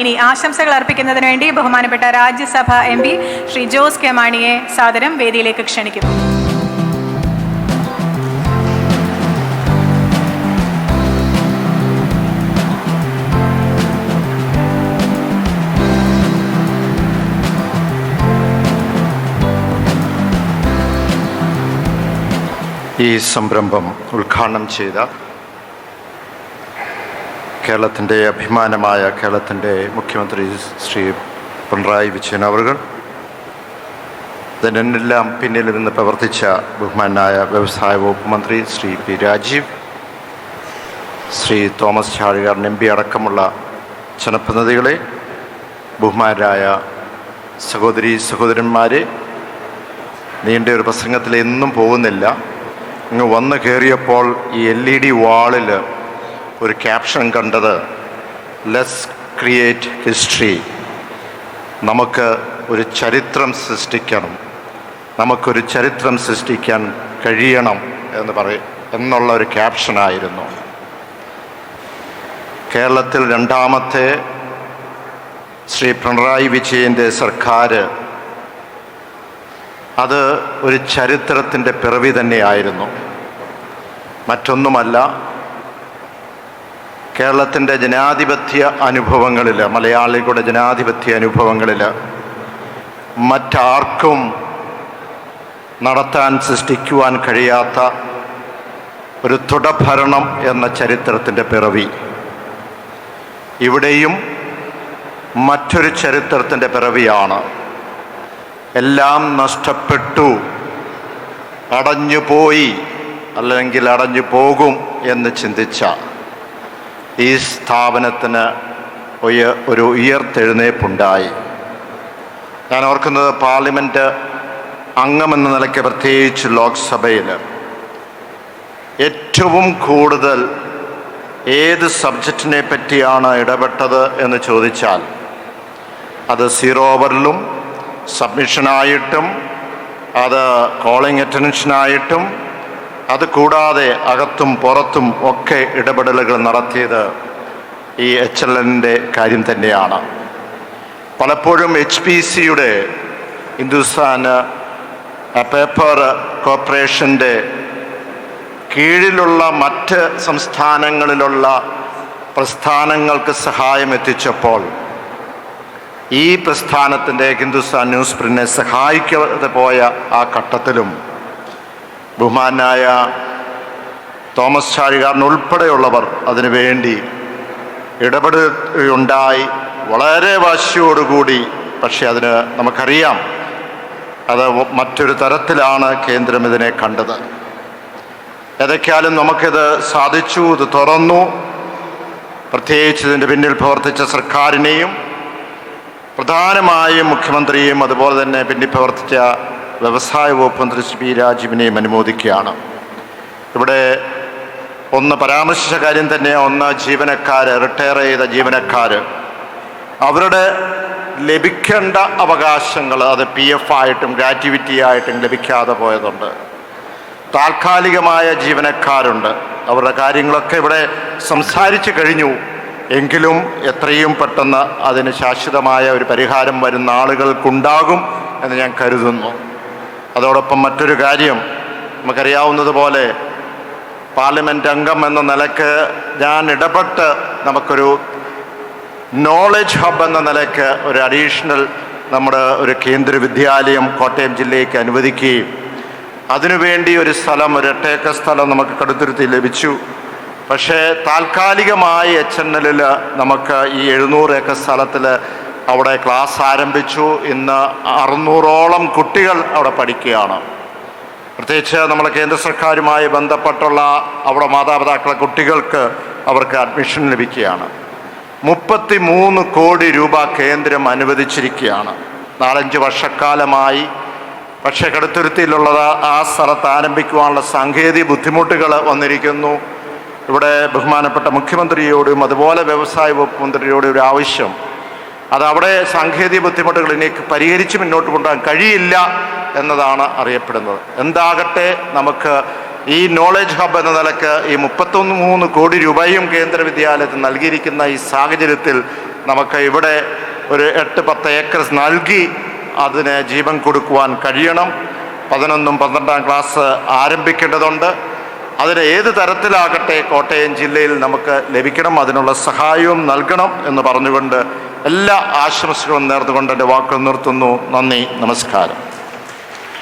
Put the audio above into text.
ഇനി ആശംസകൾ അർപ്പിക്കുന്നതിന് വേണ്ടി ബഹുമാനപ്പെട്ട Rajya Sabha M P Shri Jose K മാണിയെ സാദരം വേദിയിലേക്ക് ക്ഷണിക്കുന്നു. ഈ സംരംഭം ഉദ്ഘാടനം ചെയ്ത കേരളത്തിന്റെ അഭിമാനമായ കേരളത്തിന്റെ മുഖ്യമന്ത്രി ശ്രീ പിണറായി വിജയൻ അവർകൾ ഇതിനെല്ലാം പിന്നിൽ നിന്ന് പ്രവർത്തിച്ച ബഹുമാനായ വ്യവസായ വകുപ്പ് മന്ത്രി Shri P Rajeev Shri Thomas Chazhikadan M P അടക്കമുള്ള ജനപ്രതിനിധികളെ ബഹുമാനരായ സഹോദരി സഹോദരന്മാരെ നീണ്ട ഒരു പ്രസംഗത്തിൽ എന്നും പോകുന്നില്ല. ഇങ്ങ് വന്ന് കയറിയപ്പോൾ ഈ എൽ ഇ ഡി വാളിൽ ഒരു ക്യാപ്ഷൻ കണ്ടത് ലെസ് ക്രിയേറ്റ് ഹിസ്റ്ററി നമുക്ക് ഒരു ചരിത്രം സൃഷ്ടിക്കണം. നമുക്കൊരു ചരിത്രം സൃഷ്ടിക്കാൻ കഴിയണം എന്ന് പറയും എന്നുള്ള ഒരു ക്യാപ്ഷനായിരുന്നു കേരളത്തിൽ രണ്ടാമത്തെ ശ്രീ പിണറായി വിജയന്റെ സർക്കാർ അത് ഒരു ചരിത്രത്തിന്റെ പിറവി തന്നെയായിരുന്നു. മറ്റൊന്നുമല്ല കേരളത്തിന്റെ ജനാധിപത്യ അനുഭവങ്ങളിൽ മലയാളികളുടെ ജനാധിപത്യ അനുഭവങ്ങളിൽ മറ്റാർക്കും നടത്താൻ സൃഷ്ടിക്കുവാൻ കഴിയാത്ത ഒരു തുടഭരണം എന്ന ചരിത്രത്തിന്റെ പിറവി. ഇവിടെയും മറ്റൊരു ചരിത്രത്തിന്റെ പിറവിയാണ്. എല്ലാം നഷ്ടപ്പെട്ടു അടഞ്ഞുപോയി അല്ലെങ്കിൽ അടഞ്ഞു പോകും എന്ന് ചിന്തിച്ച ഈ സ്ഥാപനത്തിന് ഒരു ഉയർത്തെഴുന്നേപ്പുണ്ടായി. ഞാൻ ഓർക്കുന്നത് പാർലമെന്റ് അംഗമെന്ന നിലയ്ക്ക് പ്രത്യേകിച്ച് ലോക്സഭയിൽ ഏറ്റവും കൂടുതൽ ഏത് സബ്ജക്റ്റിനെ പറ്റിയാണ് ഇടപെട്ടത് എന്ന് ചോദിച്ചാൽ അത് സീറോ ഓവറിലും സബ്മിഷനായിട്ടും അത് കോളിംഗ് അറ്റൻഷനായിട്ടും അത് കൂടാതെ അകത്തും പുറത്തും ഒക്കെ ഇടപെടലുകൾ നടത്തിയത് ഈ എച്ച് എൽ എന്റെ കാര്യം തന്നെയാണ്. പലപ്പോഴും എച്ച് പി സിയുടെ ഹിന്ദുസ്ഥാൻ പേപ്പർ കോർപ്പറേഷന്റെ കീഴിലുള്ള മറ്റ് സംസ്ഥാനങ്ങളിലുള്ള പ്രസ്ഥാനങ്ങൾക്ക് സഹായം എത്തിച്ചപ്പോൾ ഈ പ്രസ്ഥാനത്തിന്റെ ഹിന്ദുസ്ഥാൻ ന്യൂസ് പ്രിന്റിനെ സഹായിക്കാതെ പോയ ആ ഘട്ടത്തിലും ബഹുമാനായ തോമസ് ചാഴികാരൻ ഉൾപ്പെടെയുള്ളവർ അതിനുവേണ്ടി ഇടപെടുകയുണ്ടായി. വളരെ വാശിയോടുകൂടി പക്ഷേ അതിന് നമുക്കറിയാം അത് മറ്റൊരു തരത്തിലാണ് കേന്ദ്രം ഇതിനെ കണ്ടത്. ഏതൊക്കെയാലും നമുക്കിത് സാധിച്ചു ഇത് തുറന്നു. പ്രത്യേകിച്ച് ഇതിന്റെ പിന്നിൽ പ്രവർത്തിച്ച സർക്കാരിനെയും പ്രധാനമായും മുഖ്യമന്ത്രിയും അതുപോലെ തന്നെ പിന്നിൽ പ്രവർത്തിച്ച വ്യവസായ വകുപ്പ് മന്ത്രി ശ്രീ പി രാജീവിനെയും അനുമോദിക്കുകയാണ്. ഇവിടെ ഒന്ന് പരാമർശിച്ച കാര്യം തന്നെ ഒന്ന് ജീവനക്കാർ റിട്ടയർ ചെയ്ത ജീവനക്കാർ അവരുടെ ലഭിക്കേണ്ട അവകാശങ്ങൾ അത് പി എഫ് ആയിട്ടും ഗ്രാറ്റുവിറ്റി ആയിട്ടും ലഭിക്കാതെ പോയതുണ്ട്. താൽക്കാലികമായ ജീവനക്കാരുണ്ട്. അവരുടെ കാര്യങ്ങളൊക്കെ ഇവിടെ സംസാരിച്ചു കഴിഞ്ഞു. എങ്കിലും എത്രയും പെട്ടെന്ന് അതിന് ശാശ്വതമായ ഒരു പരിഹാരം വരുന്ന ആളുകൾക്കുണ്ടാകും എന്ന് ഞാൻ കരുതുന്നു. അതോടൊപ്പം മറ്റൊരു കാര്യം നമുക്കറിയാവുന്നതുപോലെ പാർലമെന്റ് അംഗം എന്ന നിലയ്ക്ക് ഞാൻ ഇടപെട്ട് നമുക്കൊരു നോളജ് ഹബ് എന്ന നിലയ്ക്ക് ഒരു അഡീഷണൽ നമ്മുടെ ഒരു കേന്ദ്ര വിദ്യാലയം കോട്ടയം ജില്ലയ്ക്ക് അനുവദിക്കുകയും അതിനുവേണ്ടി ഒരു സ്ഥലം ഒരു എട്ടേക്കർ സ്ഥലം നമുക്ക് കടുത്തുരുത്തി ലഭിച്ചു. പക്ഷേ താൽക്കാലികമായി എച്ച് എൻ എല്ലിൽ നമുക്ക് ഈ എഴുന്നൂറ് ഏക്കർ സ്ഥലത്തിൽ അവിടെ ക്ലാസ് ആരംഭിച്ചു. ഇന്ന് അറുന്നൂറോളം കുട്ടികൾ അവിടെ പഠിക്കുകയാണ്. പ്രത്യേകിച്ച് നമ്മൾ കേന്ദ്ര സർക്കാരുമായി ബന്ധപ്പെട്ടുള്ള അവിടെ മാതാപിതാക്കളെ കുട്ടികൾക്ക് അവർക്ക് അഡ്മിഷൻ ലഭിക്കുകയാണ്. മുപ്പത്തി മൂന്ന് കോടി രൂപ കേന്ദ്രം അനുവദിച്ചിരിക്കുകയാണ്. നാലഞ്ച് വർഷക്കാലമായി. പക്ഷേ കടുത്തുരുത്തിയിലുള്ളത് ആ സ്ഥലത്ത് ആരംഭിക്കുവാനുള്ള സാങ്കേതിക ബുദ്ധിമുട്ടുകൾ വന്നിരിക്കുന്നു. ഇവിടെ ബഹുമാനപ്പെട്ട മുഖ്യമന്ത്രിയോടും അതുപോലെ വ്യവസായ വകുപ്പ് മന്ത്രിയോടും ഒരു ആവശ്യം. അത് അവിടെ സാങ്കേതിക ബുദ്ധിമുട്ടുകൾ ഇനി പരിഹരിച്ച് മുന്നോട്ട് കൊണ്ടുപോകാൻ കഴിയില്ല എന്നതാണ് അറിയപ്പെടുന്നത്. എന്താകട്ടെ നമുക്ക് ഈ നോളജ് ഹബ് എന്ന നിലയ്ക്ക് ഈ മുപ്പത്തൊന്ന് മൂന്ന് കോടി രൂപയും കേന്ദ്ര വിദ്യാലയത്തിൽ നൽകിയിരിക്കുന്ന ഈ സാഹചര്യത്തിൽ നമുക്ക് ഇവിടെ ഒരു എട്ട് പത്ത് ഏക്കർ നൽകി അതിന് ജീവൻ കൊടുക്കുവാൻ കഴിയണം. പതിനൊന്നും പന്ത്രണ്ടാം ക്ലാസ് ആരംഭിക്കേണ്ടതുണ്ട്. അതിന് ഏത് തരത്തിലാകട്ടെ കോട്ടയം ജില്ലയിൽ നമുക്ക് ലഭിക്കണം അതിനുള്ള സഹായവും നൽകണം എന്ന് പറഞ്ഞുകൊണ്ട് എല്ലാ ആശംസകളും നേർന്നുകൊണ്ട് എന്റെ വാക്കുകൾ നിർത്തുന്നു. നന്ദി നമസ്കാരം.